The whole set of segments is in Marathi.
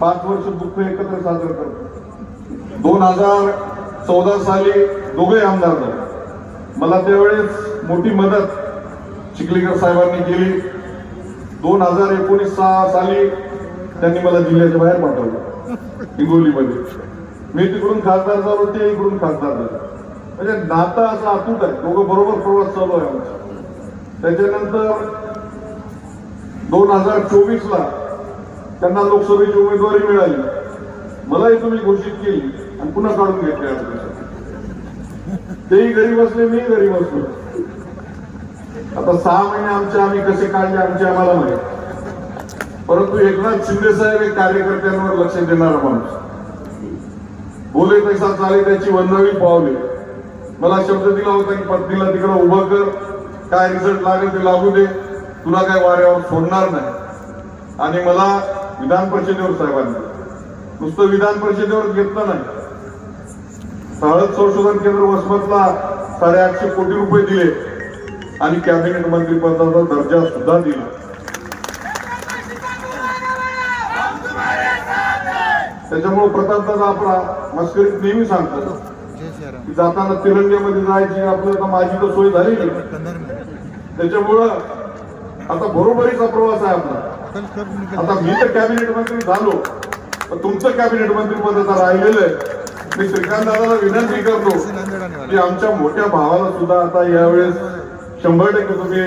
पाच वर्ष दुःख एकत्र साजरं करतो. दोन हजार चौदा साली दोघे आमदार झाले. मला त्यावेळेस मोठी मदत चिखलीकर साहेबांनी केली. दोन हजार एकोणीस साली त्यांनी मला जिल्ह्याच्या बाहेर पाठवलं हिंगोलीमध्ये. मी तिकडून खासदार झालो ते इकडून खासदार झाले. म्हणजे नातं असं अतूट आहे. दोघं बरोबर प्रवास चालू आहे आमचा. त्याच्यानंतर दोन हजार चोवीसला त्यांना लोकसभेची उमेदवारी मिळाली. मलाही तुम्ही घोषित केली आणि पुन्हा काढून घेतले तेही घरी बसले मी घरी बसलो आता सहा महिने आमचे आम्ही कसे काढले आमचे आम्हाला माहीत. परंतु एकनाथ शिंदे साहेब हे कार्यकर्त्यांवर लक्ष देणारा माणूस. बोले तसा चाले त्याची वंदावी पावले. मला शब्द दिला होता की पत्नीला तिकडं उभं कर. काय रिझल्ट लागेल ते लागू दे. तुला काय वाऱ्यावर सोडणार नाही. आणि मला विधान परिषदेवर साहेबांनी. नुसतं विधान परिषदेवर घेतलं नाही. हळद संशोधन केंद्र वसमतला साडेआठशे कोटी रुपये दिले. आणि कॅबिनेट मंत्रिपदाचा दर्जा सुद्धा दिला. त्याच्यामुळे प्रतापदादा आपला मस्करीत नेहमी सांगतो की जाताना तिरंग्यामध्ये जायची आपलं आता माझी तर सोय झाली त्याच्यामुळं आता बरोबरीचा प्रवास आहे आपला. आता मी तर कॅबिनेट मंत्री झालो पण तुमचं कॅबिनेट मंत्री पद आता राहिलेलं आहे. मी श्रीकांत दादाला विनंती करतो की आमच्या मोठ्या भावाला सुद्धा आता यावेळेस शंभर टक्के तुम्ही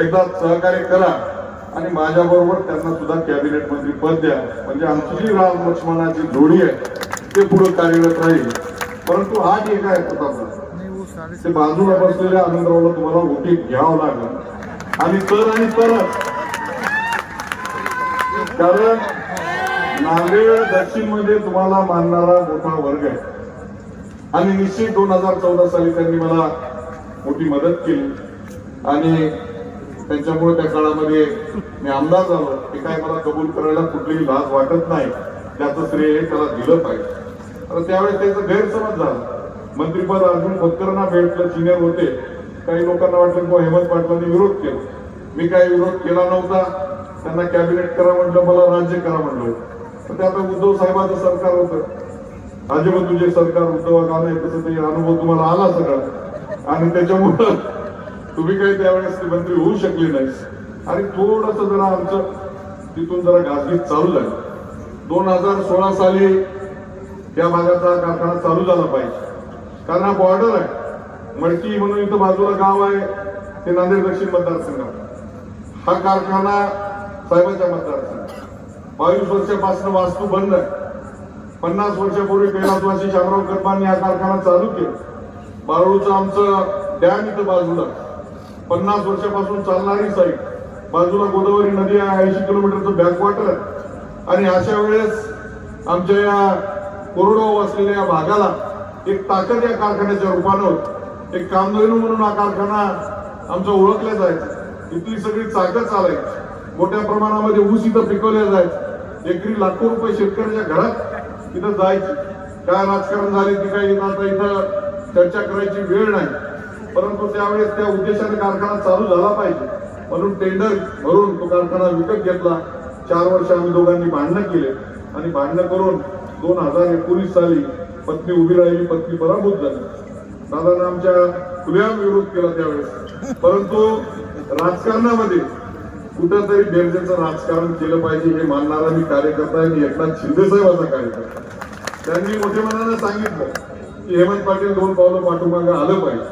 एकदा सहकार्य करा आणि माझ्या बरोबर त्यांना सुद्धा कॅबिनेट मंत्री पद द्या. म्हणजे आमची जी राम लक्ष्मणाची जोडी आहे ते पुढे कार्यरत राहील. परंतु हा एक आहे प्रतापदा ते बाजूला बसलेल्या आनंदरावला तुम्हाला ओटी घ्यावं लागलं. आणि तर आणि तरच कारण नांदेड दक्षिणमध्ये तुम्हाला मानणारा मोठा वर्ग आहे. आणि निश्चित दोन हजार चौदा साली त्यांनी मला मोठी मदत केली. आणि त्यांच्यामुळे त्या काळामध्ये मी आमदार झालो. ते काय मला कबूल करायला कुठलीही लाज वाटत नाही. त्याचं श्रेय हे त्याला दिलं पाहिजे. तर त्यावेळेस त्याचा गैरसमज झाला. मंत्रीपद अर्जुन खोतकरांना भेटलं सिनियर होते. काही लोकांना वाटलं किंवा हेमंत पाटलांनी विरोध केला. मी काही विरोध केला नव्हता. त्यांना कॅबिनेट करा म्हटलं मला राज्य करा म्हटलं. पण ते आता उद्धव साहेबांचं सरकार होतं. अजिबात तुझे सरकार उद्धव का नाही तसं ते अनुभव तुम्हाला आला सगळा. आणि त्याच्यामुळं तुम्ही काही त्यावेळेस मंत्री होऊ शकले नाही आणि थोडस जरा आमचं तिथून जरा गाजगीत चालू झालं. दोन हजार सोळा साली या भागाचा कारखाना चालू झाला पाहिजे. कारण हा बॉर्डर आहे. मडकी म्हणून इथं बाजूला गाव आहे. ते नांदेड दक्षिण मतदारसंघात. हा कारखाना साहेबांच्या मतदारसंघ बावीस वर्षापासून वास्तू बंद आहे. पन्नास वर्षापूर्वी कैलासवासी शामराव कर्मांनी हा कारखाना चालू केला. बारूळचं आमचं डॅम इथं बाजूला. पन्नास वर्षापासून चालणारी साईट. बाजूला गोदावरी नदी आहे ऐंशी किलोमीटरचं बॅकवॉटर आहे. आणि अशा वेळेस आमच्या या कोरडवाहू असलेल्या या भागाला एक ताकद या कारखान्याच्या रूपानं एक कामधेनू म्हणून हा कारखाना आमचा ओळखला जायचा. इथली सगळी चाकं चालायची. मोठ्या प्रमाणामध्ये ऊस इथं पिकवल्या जायचं. एकरी लाखो रुपये शेतकऱ्याच्या घरात इथं जायची. काय राजकारण झाले ती काही आता इथं चर्चा करायची वेळ नाही. परंतु त्यावेळेस त्या उद्देशाने कारखाना चालू झाला पाहिजे. म्हणून टेंडर भरून तो कारखाना विकत घेतला. चार वर्ष आम्ही दोघांनी भांडणं केले. आणि भांडणं करून दोन हजार एकोणीस साली पत्नी उभी राहिली पत्नी पराभूत झाली. दादाने आमच्या खुल्या विरोध केला त्यावेळेस. परंतु राजकारणामध्ये कुठंतरी बेरजेचं राजकारण केलं पाहिजे हे मानणारा मी कार्यकर्ता आहे आणि एकनाथ शिंदे साहेबाचा कार्यकर्ता त्यांनी मोठ्या मनानं सांगितलं की हेमंत पाटील दोन पावलं पाठोमागं आलं पाहिजे.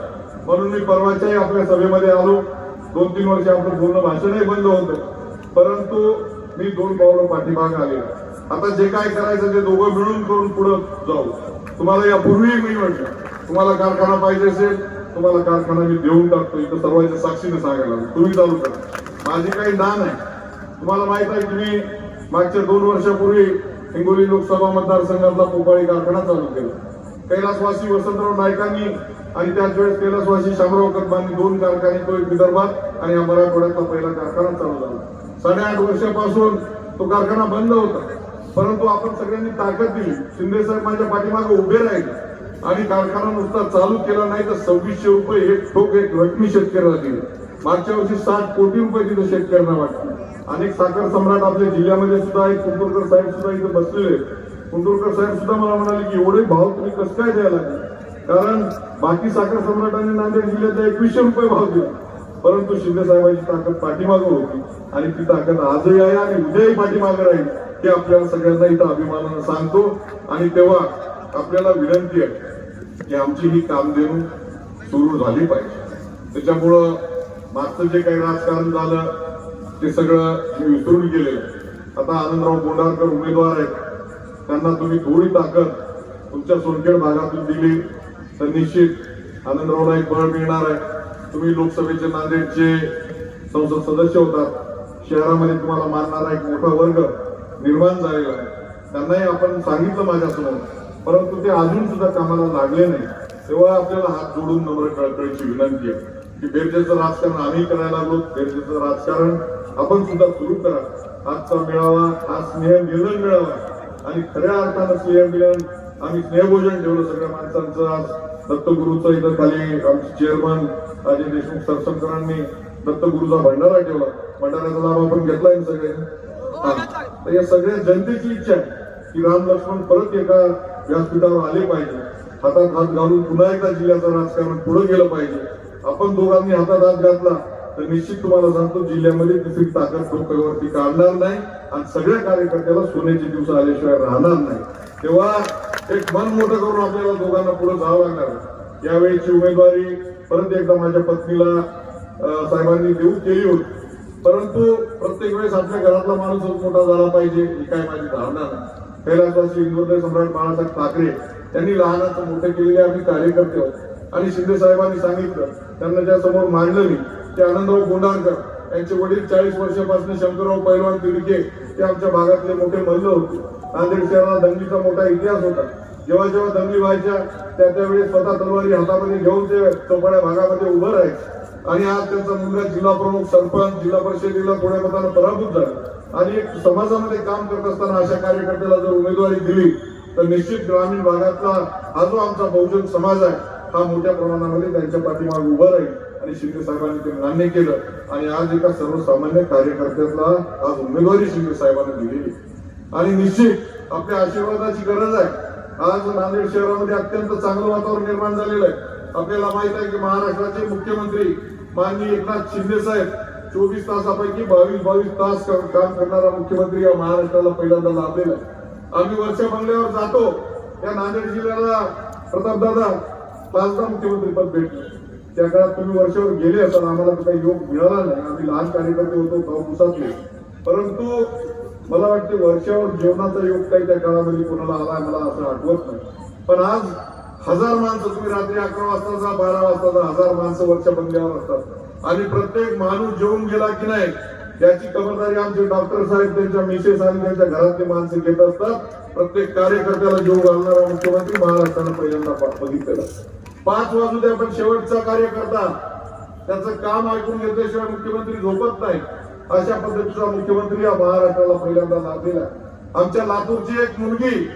म्हणून मी परवाच्याही आपल्या सभेमध्ये आलो. दोन तीन वर्ष आपलं बोलणं भाषणही बंद होतं. परंतु मी दोन पावलं पाठीमाग आले. आता जे काय करायचं ते दोघं मिळून करून पुढं जाऊ. तुम्हाला यापूर्वीही मी म्हटलं तुम्हाला कारखाना पाहिजे असेल तुम्हाला कारखाना मी देऊन टाकतो. इथं सर्वांच्या साक्षीने सांगायला तुम्ही चालू करा माझी काही ना आहे. तुम्हाला माहीत आहे की मी मागच्या दोन वर्षापूर्वी हिंगोली लोकसभा मतदारसंघातला पोपाळी कारखाना चालू केला. कैलासवासी वसंतराव नायकांनी आणि त्याच वेळेस कैलासवासी शामराव कदमांनी दोन कारखाने तो एक विदर्भात आणि मराठवाड्यातला पहिला कारखाना चालू झाला. साडेआठ वर्षापासून तो कारखाना बंद होता. परंतु आपण सगळ्यांनी ताकद दिली. शिंदे साहेब माझ्या पाठीमागे उभे राहिले. आणि कारखाना नुसता चालू केला नाही तर सव्वीसशे रुपये एक ठोक एक रकमी शेतकऱ्याला दिली. मागच्या वर्षी साठ कोटी रुपये तिथे शेतकऱ्यांना वाटले. अनेक साखर सम्राट आपल्या जिल्ह्यामध्ये सुद्धा आहेत. कुंटूरकर साहेब सुद्धा इथे बसलेले आहेत. साहेब सुद्धा मला म्हणाले की एवढे भाव तुम्ही कसं काय द्यायला लागले? कारण बाकी साखर सम्राटांनी नांदेड जिल्ह्यात एकवीसशे रुपये भाव दिला. परंतु शिंदे साहेबांची ताकद पाठीमागं होती. आणि ती ताकद आजही आहे आणि उद्याही पाठीमागं राहील हे आपल्याला सगळ्यांना इथं अभिमानानं सांगतो. आणि तेव्हा आपल्याला विनंती आहे की आमची ही कामधेनू सुरू झाली पाहिजे. त्याच्यामुळं मागचं जे काही राजकारण झालं ते सगळं मी विसरून गेले आता आनंदराव बोंडारकर उमेदवार आहेत. त्यांना तुम्ही थोडी ताकद तुमच्या सोनखेड भागातून दिली तर निश्चित आनंदरावला एक बळ मिळणार आहे. तुम्ही लोकसभेचे नांदेडचे संसद सदस्य होतात. शहरामध्ये तुम्हाला मानणारा एक मोठा वर्ग निर्माण झालेला आहे. त्यांनाही आपण सांगितलं माझ्यासमोर. परंतु ते अजून सुद्धा कामाला लागले नाही. तेव्हा आपल्याला हात जोडून नम्र कळकळीची विनंती आहे की बेरजेचं राजकारण आम्ही करायला लागलो. बेरजेचं राजकारण आपण सुद्धा सुरू करा. आजचा मेळावा हा स्नेह मिलन मिळावा. आणि खऱ्या अर्थानं स्नेह मिलन आम्ही स्नेहभोजन ठेवलं सगळ्या माणसांचं आज. दत्तगुरूचं इथं खाली आमचे चेअरमन अजय देशमुख सरसंकरांनी दत्तगुरूचा भंडारा ठेवला. भंडाऱ्याचा लाभ आपण घेतलाय सगळे हा. तर या सगळ्या जनतेची इच्छा आहे की राम लक्ष्मण परत एका व्यासपीठावर आले पाहिजे. हातात हात घालून पुन्हा एकदा जिल्ह्याचं राजकारण पुढे गेलं पाहिजे. आपण दोघांनी हातात हात घातला तर निश्चित तुम्हाला सांगतो जिल्ह्यामध्ये तिसरी ताकद डोक्यावरती काढणार नाही आणि सगळ्या कार्यकर्त्याला सोन्याचे दिवस आल्याशिवाय राहणार नाही. तेव्हा एक मन मोठं करून आपल्याला दोघांना पुढे जावं लागणार. यावेळीची उमेदवारी परत एकदा माझ्या पत्नीला साहेबांनी देऊ केली होती. परंतु प्रत्येक वेळेस आपल्या घरातला माणूसच मोठा झाला पाहिजे ही काय माझी धारणा नाही. कैलासवासी इंदोरने सम्राट बाळासाहेब ठाकरे यांनी लहानाचं मोठे केलेले आम्ही कार्यकर्ते आहोत. आणि शिंदे साहेबांनी सांगितलं त्यांना ज्या समोर मांडलं मी ते आनंदराव गोंडाळकर यांचे वडील चाळीस वर्षापासून शंकरराव पैलवान तिडके ते आमच्या भागातले मोठे मल्ल होते. नांदेड शहराला दंगलीचा मोठा इतिहास होता. जेव्हा जेव्हा दंगली व्हायच्या त्या त्यावेळी स्वतः तलवारी हातामध्ये घेऊन ते चौपाड्या भागामध्ये उभं राहायचे. आणि आज त्यांचा मुलगा जिल्हा प्रमुख सरपंच जिल्हा परिषदेला थोड्या मतानं पराभूत झाला. आणि समाजामध्ये काम करत असताना अशा कार्यकर्त्याला जर उमेदवारी दिली तर निश्चित ग्रामीण भागातला हा जो आमचा बहुजन समाज आहे हा मोठ्या प्रमाणामध्ये त्यांच्या पाठीमागे उभा राहील. आणि शिंदे साहेबांनी ते मान्य केलं. आणि आज एका सर्वसामान्य कार्यकर्त्याला आज उमेदवारी शिंदे साहेबांनी दिलेली आणि निश्चित आपल्या आशीर्वादाची गरज आहे. आज नांदेड शहरामध्ये अत्यंत चांगलं वातावरण निर्माण झालेलं आहे. आपल्याला माहीत आहे की महाराष्ट्राचे मुख्यमंत्री माननीय एकनाथ शिंदे साहेब चोवीस तासापैकी बावीस बावीस तास काम करणारा मुख्यमंत्री या महाराष्ट्राला पहिल्यांदा लाभलेला आहे. आम्ही वर्षा बंगल्यावर जातो. या नांदेड जिल्ह्याला प्रतापदादा पाचदा मुख्यमंत्री पद भेटलं. त्या काळात तुम्ही वर्षावर गेले असाल आम्हाला काही योग मिळाला नाही. आम्ही लहान कार्यकर्ते होतो गावकुसातले परंतु मला वाटते वर्षावर जेवणाचा योग काही त्या काळामध्ये कोणाला आला मला असं आठवत नाही. पण आज हजार माणसं तुम्ही रात्री अकरा वाजता जा बारा वाजता जा हजार माणसं वरच्या बंगल्यावर असतात. आणि प्रत्येक माणूस जेवून गेला की नाही याची खबरदारी आमचे डॉक्टर साहेब त्यांच्या मिसेस आणि त्यांच्या घरातले माणसे घेत असतात. प्रत्येक कार्यकर्त्याला जीव घालणारा मुख्यमंत्री महाराष्ट्रानं पहिल्यांदा पा- बघितलेला पाच वाजू द्या पण शेवटचा कार्यकर्ता. त्याचं काम ऐकून घेतल्याशिवाय मुख्यमंत्री झोपत नाही. अशा पद्धतीचा मुख्यमंत्री या महाराष्ट्राला पहिल्यांदा लाभलेला आमच्या लातूरची एक मुलगी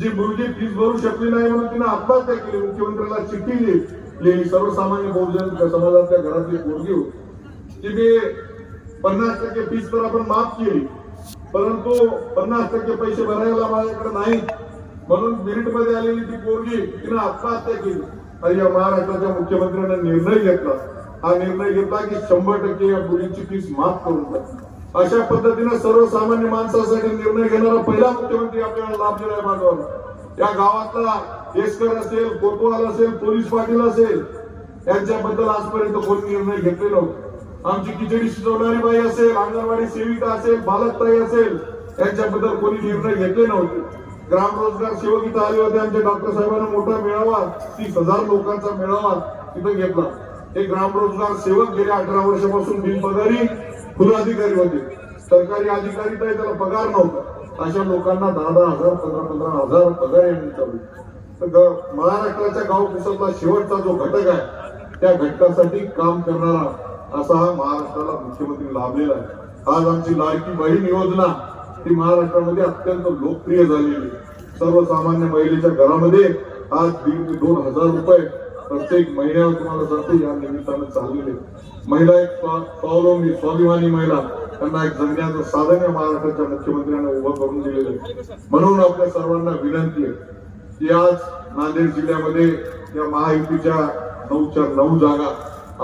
जी मुलगी फीस भरू शकली नाही म्हणून तिने आत्महत्या केली. मुख्यमंत्र्याला चिठ्ठी लिहिली. सर्वसामान्य बहुजन समाजातल्या घरातली पोरगी होती. ती मी पन्नास टक्के फीस तर आपण माफ केली. परंतु पन्नास टक्के पैसे भरायला माझ्याकडे नाही म्हणून मेरिटमध्ये आलेली ती पोरगी तिने आत्महत्या केली. आणि या महाराष्ट्राच्या मुख्यमंत्र्यांना निर्णय घेतला. हा निर्णय घेतला की शंभर टक्के या मुलींची फीस माफ करून टाक. अशा पद्धतीने सर्वसामान्य माणसासाठी निर्णय घेणारा पहिला मुख्यमंत्री आपल्याला लाभलेला आहे बांधवाला या गावातला केसकर असेल कोतवाल असेल पोलीस पाटील असेल यांच्याबद्दल आजपर्यंत कोणी निर्णय घेतले नव्हते आमची खिचडी शिजवणारी बाई असेल अंगणवाडी सेविका असेल बालकताई असेल यांच्याबद्दल कोणी निर्णय घेतले नव्हते. ग्राम रोजगार सेवक इथं आले होते आमच्या डॉक्टर साहेबांना मोठा मेळावा तीस हजार लोकांचा मेळावा तिथं घेतला. हे ग्राम रोजगार सेवक गेल्या अठरा वर्षापासून बिनपगारी खुला अधिकारी होते. सरकारी अधिकारी तर त्याला पगार नव्हता. अशा लोकांना दहा दहा हजार पंधरा पंधरा हजार पगार यांनी चालू महाराष्ट्राच्या गाव कुसातला शेवटचा जो घटक आहे त्या घटकासाठी काम करणारा असा हा महाराष्ट्राला मुख्यमंत्री लाभलेला आहे. आज आमची लाडकी बहीण योजना ही महाराष्ट्रामध्ये अत्यंत लोकप्रिय झालेली आहे. सर्वसामान्य महिलेच्या घरामध्ये आज दीड ते दोन हजार रुपये प्रत्येक महिन्यावर तुम्हाला जाते या निमित्तानं चाललेले महिला एक स्वावलंबी स्वाभिमानी महिला त्यांना एक जगण्याचं साधन या महाराष्ट्राच्या मुख्यमंत्र्यांना उभं करून दिलेलं आहे. म्हणून आपल्या सर्वांना विनंती आहे की आज नांदेड जिल्ह्यामध्ये या महायुतीच्या नऊच्या नऊ जागा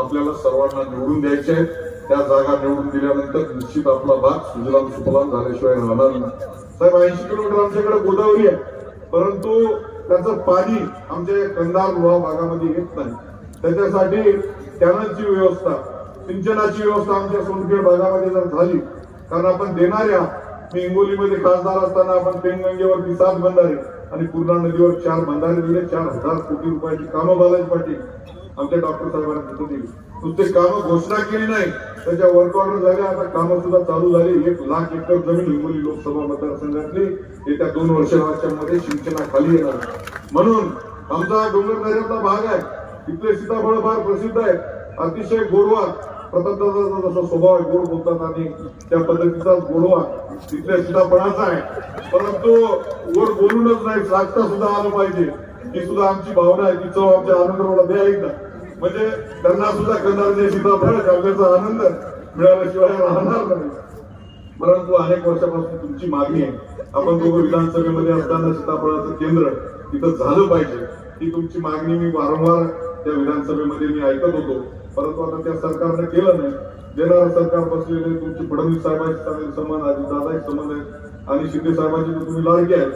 आपल्याला सर्वांना निवडून द्यायच्या आहेत. त्या जागा निवडून दिल्यानंतर निश्चित आपला भाग सुजलाम सुफलाम झाल्याशिवाय राहणार नाही. साहेब ऐंशी किलोमीटर आमच्याकडे गोदावरी आहे. परंतु त्याचं पाणी आमच्या कंधार लोहा भागामध्ये येत नाही. त्याच्यासाठी कॅनलची व्यवस्था सिंचनाची व्यवस्था आमच्या सोनखेड भागामध्ये जर झाली कारण आपण देणाऱ्या मी हिंगोलीमध्ये खासदार असताना आपण पेनगंगेवरती सात बंधारे. आणि पूर्णा नदीवर चार बंधारे दिले चार हजार कोटी रुपयाची कामं बालाजी पाटील आमच्या डॉक्टर साहेबांनी तिथं दिली. नुसते कामं घोषणा केली नाही त्याच्या वर्क ऑर्डर झाल्या आता कामं सुद्धा चालू झाली. एक लाख एकर जमीन हिंगोली लोकसभा मतदारसंघातली. येत्या दोन वर्षामध्ये सिंचनाखाली येणार. म्हणून आमचा डोंगर दऱ्यातला भाग आहे. तिथले सीताफळ फार प्रसिद्ध आहे अतिशय गोरवात. प्रतापदाचा जसा स्वभाव आहे गोड बोलतात आणि त्या पद्धतीचा गोडवा तिथल्या सीताफळाचा आहे. परंतु गोड बोलूनच नाही साधता सुद्धा आलं पाहिजे. ही सुद्धा आमची भावना आहे ती चव आमच्या आनंद द्या एकदा. म्हणजे त्यांना सुद्धा करणारे सीताफळ काव्याचा आनंद मिळाल्याशिवाय राहणार नाही. परंतु अनेक वर्षापासून तुमची मागणी आहे. आपण दोघं विधानसभेमध्ये असताना सीताफळाचं केंद्र तिथं झालं पाहिजे. ही तुमची मागणी मी वारंवार त्या विधानसभेमध्ये मी ऐकत होतो. परंतु आता त्या सरकारनं केलं नाही. देणारं सरकार बसलेले तुमचे फडणवीस साहेबांचे चांगले संबंध आहेत दादा संबंध आहेत. आणि शिंदे साहेबांचे तुम्ही लाडके आहेत.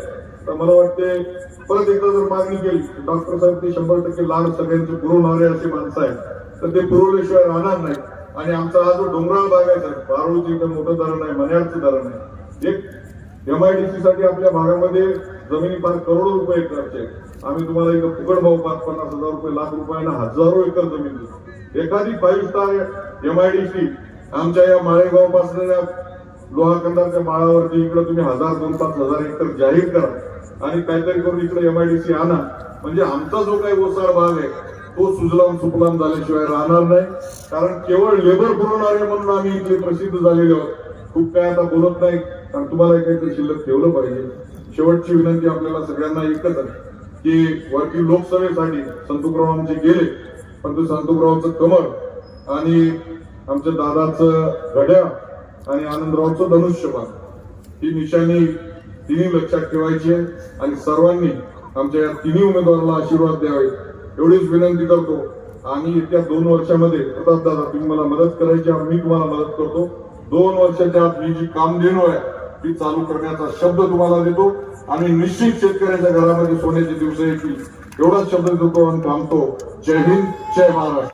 तर मला वाटते परत एकदा जर मागणी केली डॉक्टर साहेब ते शंभर टक्के लाड सगळ्यांचे पुरवणारे असे माणसं आहेत. तर ते पुरवल्याशिवाय राहणार नाही. आणि आमचा हा जो डोंगराळ भाग आहे सर पारोळचं इथं मोठं धरण आहे मन्याडचं धरण आहे. एक एमआयडीसी साठी आपल्या भागामध्ये जमिनी पार करोडो रुपये एकरचे आम्ही तुम्हाला एक फुकट भाव पाच पन्नास हजार रुपये लाख रुपयांना हजारो एकर जमीन देतो. एखादी फाईव्ह स्टार एमआयडीसी आमच्या या माळेगावपासून लोहा माळावरती इकडे तुम्ही हजार दोन पाच हजार हेक्टर जाहीर करा आणि काहीतरी करून इकडे एमआयडीसी आणा. म्हणजे आमचा जो काही ओसाड भाग आहे तो सुजलाम सुफलाम झाल्याशिवाय राहणार नाही. कारण केवळ लेबर पुरवणारे म्हणून आम्ही इथे प्रसिद्ध झालेले आहोत. खूप काय आता बोलत नाही कारण तुम्हाला काहीतरी शिल्लक ठेवलं पाहिजे. शेवटची विनंती आपल्याला सगळ्यांना एकच आहे की वरती लोकसभेसाठी संतुकराव आमचे गेले पण ते संतुकरावचं कमळ आणि आमच्या दादाचं घड्या आणि आनंदरावचं धनुष्यबाण ही निशाणी तिन्ही लक्षात ठेवायची आहे आणि सर्वांनी आमच्या या तिन्ही उमेदवाराला आशीर्वाद द्यावे एवढीच विनंती करतो. आणि येत्या दोन वर्षामध्ये प्रताप दादा तुम्ही मला मदत करायची मी तुम्हाला मदत करतो. दोन वर्षाच्या आत मी जी कामधेनू आहे ती चालू करण्याचा शब्द तुम्हाला देतो. आणि निश्चित शेतकऱ्याच्या घरामध्ये सोन्याचे दिवस येतील. एवढाच शब्द देतो आणि थांबतो. जय हिंद जय महाराष्ट्र.